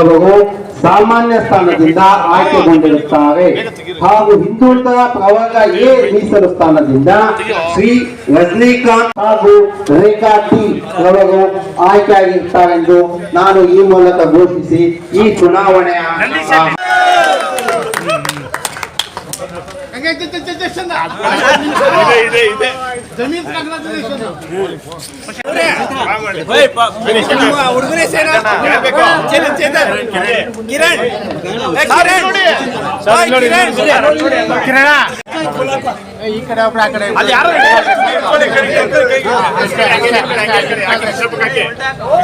ಅವರು ಸಾಮಾನ್ಯ ಸ್ಥಾನದಿಂದ ಆಯ್ಕೆಗೊಂಡಿರುತ್ತಾರೆ. ಹಾಗೂ ಹಿಂದುಳಿದ ಪ್ರವರ್ಗ ಎ ಮೀಸಲು ಸ್ಥಾನದಿಂದ ಶ್ರೀ ರಜನಿಕಾಂತ್ ಹಾಗೂ ರೇಖಾ ಟಿ ರವರು ಆಯ್ಕೆಯಾಗಿರುತ್ತಾರೆಂದು ನಾನು ಈ ಮೂಲಕ ಘೋಷಿಸಿ ಈ ಚುನಾವಣೆಯ ಹುಡುಗರೇ ಸೇನಾ ಕಿರಣ್ ಕಿರಣ್ ನೋಡಿ. ಓಯ್, ಕಿರಣ್ ಕಿರಣ ಅಲ್ಲಿ ಯಾರು ಇಟ್ಕೊಳ್ಳಿ, ಕೈ, ಕೈ, ಕೈ, ಕೈ. ಅಷ್ಟೇ, ಹಾಗೆ, ಹಾಗೆ, ಹಾಗೆ, ಹಾಗೆ, ಸ್ವಲ್ಪ ಹಾಕಿ.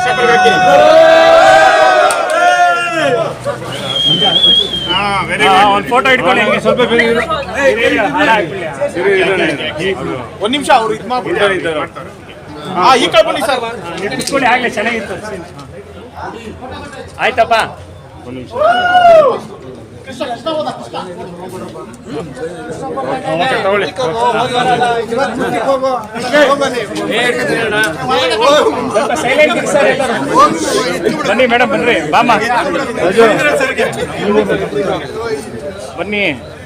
ಸ್ವಲ್ಪ ಹಾಕಿ. ಹಾ, very good. ಒಂದು ಫೋಟೋ ಇಟ್ಕೊಳ್ಳಿ ಹಂಗೆ. ಸ್ವಲ್ಪ. ಒಂದ್ ನಿಮಿಷ ಅವ್ರು ಇದು ಈ ಕಡೆ ಬನ್ನಿ ಸರ್. ಇಟ್ಕೊಳ್ಳಿ ಆಗ್ಲೇ ಚೆನ್ನಾಗಿತ್ತು. ಆಯ್ತಪ್ಪ. ಒಂದು ತಗೊಳ್ಳಿ ಬನ್ನಿ ಮೇಡಮ್ ಬನ್ರಿ ಬಾಮ ಬನ್ನಿ.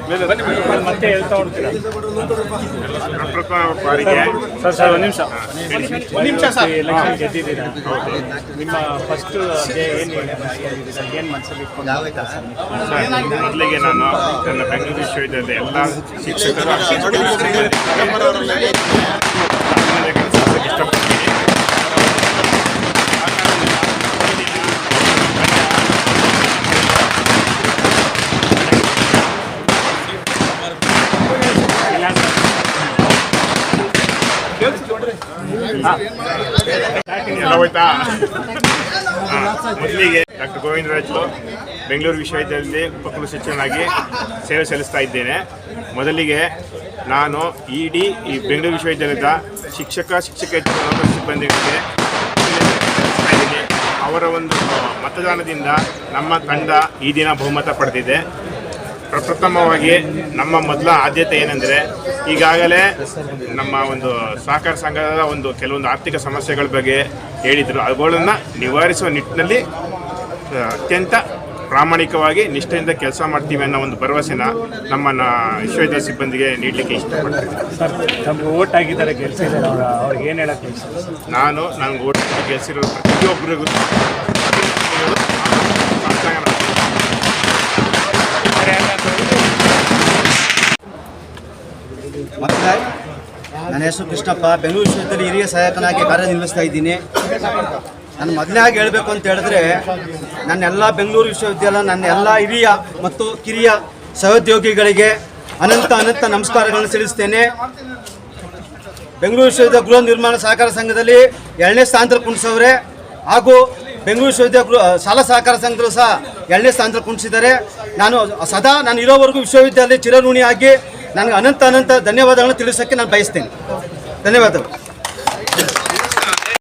ಮತ್ತೆ ಹೇಳ್ತಾ ಹೊಡ್ತೀರಾ ಪ್ರಥಮ ಬಾರಿಗೆ ಸರ್ ಸರ್ ಒಂದು ನಿಮಿಷ. ಒಂದು ನಿಮಿಷ ಸರ್. ಎಲೆಕ್ಷನ್ ಗೆದ್ದಿದ್ದೀರಾ? ನಿಮ್ಮ ಫಸ್ಟ್ ಏನು ಏನು ಮನಸ್ಸಲ್ಲಿ ಇಟ್ಕೊಂಡು ಸರ್, ಮೊದಲಿಗೆ ನಾನು ನನ್ನ ಬೆಂಗಳೂರು ವಿಶ್ವವಿದ್ಯಾಲಯದ ಎಲ್ಲ ಶಿಕ್ಷಕರು ಶಿಕ್ಷಕರಿಗೆ ಇಷ್ಟಪಡ್ತೀನಿ ಎಲ್ಲ ಮೊದಲಿಗೆ ಡಾಕ್ಟರ್ ಗೋವಿಂದರಾಜು ಬೆಂಗಳೂರು ವಿಶ್ವವಿದ್ಯಾಲಯದಲ್ಲಿ ಉಪಕುಲಸಚಿವನಾಗಿ ಸೇವೆ ಸಲ್ಲಿಸ್ತಾ ಇದ್ದೇನೆ. ಮೊದಲಿಗೆ ನಾನು ಇಡೀ ಈ ಬೆಂಗಳೂರು ವಿಶ್ವವಿದ್ಯಾಲಯದ ಶಿಕ್ಷಕ ಶಿಕ್ಷಕ ಸಿಬ್ಬಂದಿಗಳಿಗೆ. ಅವರ ಒಂದು ಮತದಾನದಿಂದ ನಮ್ಮ ತಂಡ ಈ ದಿನ ಬಹುಮತ ಪಡೆದಿದೆ. ಪ್ರಪ್ರಥಮವಾಗಿ ನಮ್ಮ ಮೊದಲ ಆದ್ಯತೆ ಏನೆಂದರೆ ಈಗಾಗಲೇ ನಮ್ಮ ಒಂದು ಸಹಕಾರ ಸಂಘದ ಒಂದು ಕೆಲವೊಂದು ಆರ್ಥಿಕ ಸಮಸ್ಯೆಗಳ ಬಗ್ಗೆ ಹೇಳಿದರು. ಅವುಗಳನ್ನು ನಿವಾರಿಸುವ ನಿಟ್ಟಿನಲ್ಲಿ ಅತ್ಯಂತ ಪ್ರಾಮಾಣಿಕವಾಗಿ ನಿಷ್ಠೆಯಿಂದ ಕೆಲಸ ಮಾಡ್ತೀವಿ ಅನ್ನೋ ಒಂದು ಭರವಸೆನ ನಮ್ಮ ವಿಶ್ವವಿದ್ಯಾಲಯ ಸಿಬ್ಬಂದಿಗೆ ನೀಡಲಿಕ್ಕೆ ಇಷ್ಟಪಡ್ತೀನಿ. ಓಟ್ ಆಗಿದ್ದಾರೆ ಅವ್ರಿಗೆ ಏನು ಹೇಳಕ್ಕೆ ನಾನು ನನಗೆ ಓಟ್ ಗೆಲ್ಸಿರೋ ಪ್ರತಿಯೊಬ್ಬರಿಗೂ ಮತ್ತೆ ನನ್ನ ಹೆಸರು ಕೃಷ್ಣಪ್ಪ, ಬೆಂಗಳೂರು ವಿಶ್ವವಿದ್ಯಾಲಯ ಹಿರಿಯ ಸಹಾಯಕನಾಗಿ ಕಾರ್ಯನಿರ್ವಹಿಸ್ತಾ ಇದ್ದೀನಿ. ನಾನು ಮೊದಲನೇಯಾಗಿ ಹೇಳಬೇಕು ಅಂತ ಹೇಳಿದ್ರೆ ನನ್ನೆಲ್ಲ ಬೆಂಗಳೂರು ವಿಶ್ವವಿದ್ಯಾಲಯ, ನನ್ನ ಎಲ್ಲ ಹಿರಿಯ ಮತ್ತು ಕಿರಿಯ ಸಹೋದ್ಯೋಗಿಗಳಿಗೆ ಅನಂತ ಅನಂತ ನಮಸ್ಕಾರಗಳನ್ನು ಸಲ್ಲಿಸ್ತೇನೆ. ಬೆಂಗಳೂರು ವಿಶ್ವವಿದ್ಯಾಲಯ ಗೃಹ ನಿರ್ಮಾಣ ಸಹಕಾರ ಸಂಘದಲ್ಲಿ ಎರಡನೇ ಸ್ಥಾನದಲ್ಲಿ ಕುಣಿಸವ್ರೆ ಹಾಗೂ ಬೆಂಗಳೂರು ವಿಶ್ವವಿದ್ಯಾಲಯ ಗೃಹ ಶಾಲಾ ಸಹಕಾರ ಸಂಘದಲ್ಲೂ ಸಹ ಎರಡನೇ ಸ್ಥಾನದಲ್ಲಿ ಕುಣಿಸಿದ್ದಾರೆ ನಾನು ಸದಾ, ನಾನು ಇರೋವರೆಗೂ ವಿಶ್ವವಿದ್ಯಾಲಯ ಚಿರಋಣಿಯಾಗಿ ನನಗೆ ಅನಂತ ಅನಂತ ಧನ್ಯವಾದಗಳನ್ನು ತಿಳಿಸೋಕ್ಕೆ ನಾನು ಬಯಸ್ತೇನೆ. ಧನ್ಯವಾದಗಳು.